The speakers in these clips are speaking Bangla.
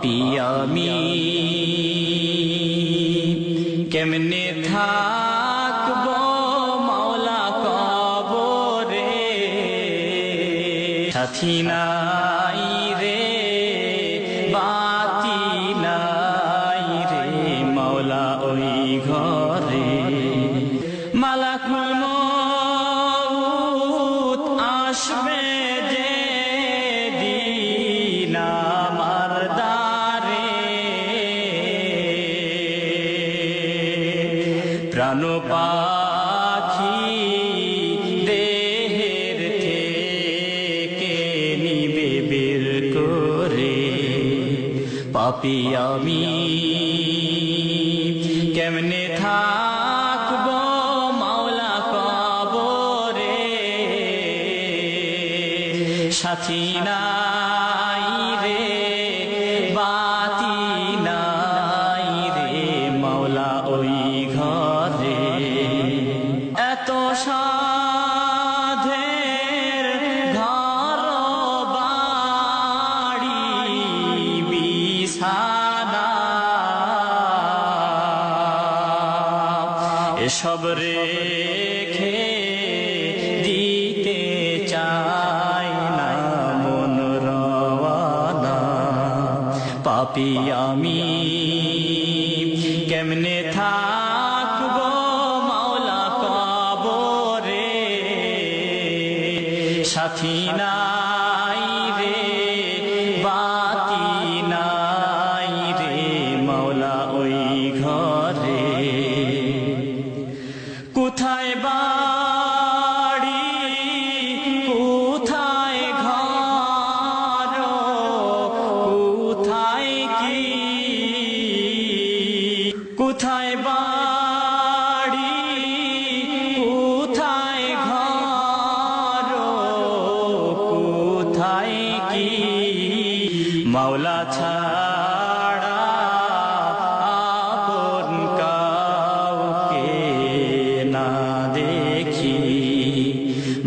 পিয়ামি কেমনে থাকব মাওলা কবরে? সাথী নাই রে, বাতি নাই রে মাওলা ওই ঘরে। মালাকুল মউত আসবে। প্রাণ পাখি দেহের থেকে নিবে বের করে। পাপি আমি কেমনে থাকব মাওলা কবরে? সাথী নাই রে। এসব দিতে চাই না মন আমি কেমনে থাকব মাওলা কবরে? সাথী নাই কোথায় বাড়ি? কোথায় ঘর? কোথায় কি? কোথায় বাড়ি? কোথায় ঘর? কোথায় কি? মাওলা ছাড়া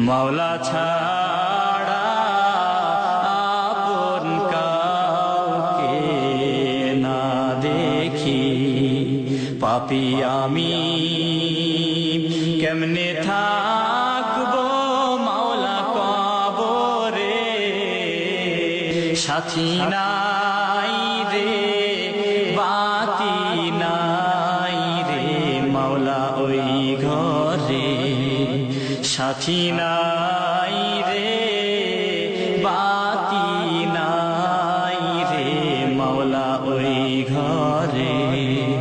মাওলা ছাড়া আপন কাউকে না দেখি। পাপি আমি কেমনে থাকব মাওলা কবরে? সাথী নাই সাথী নাই রে।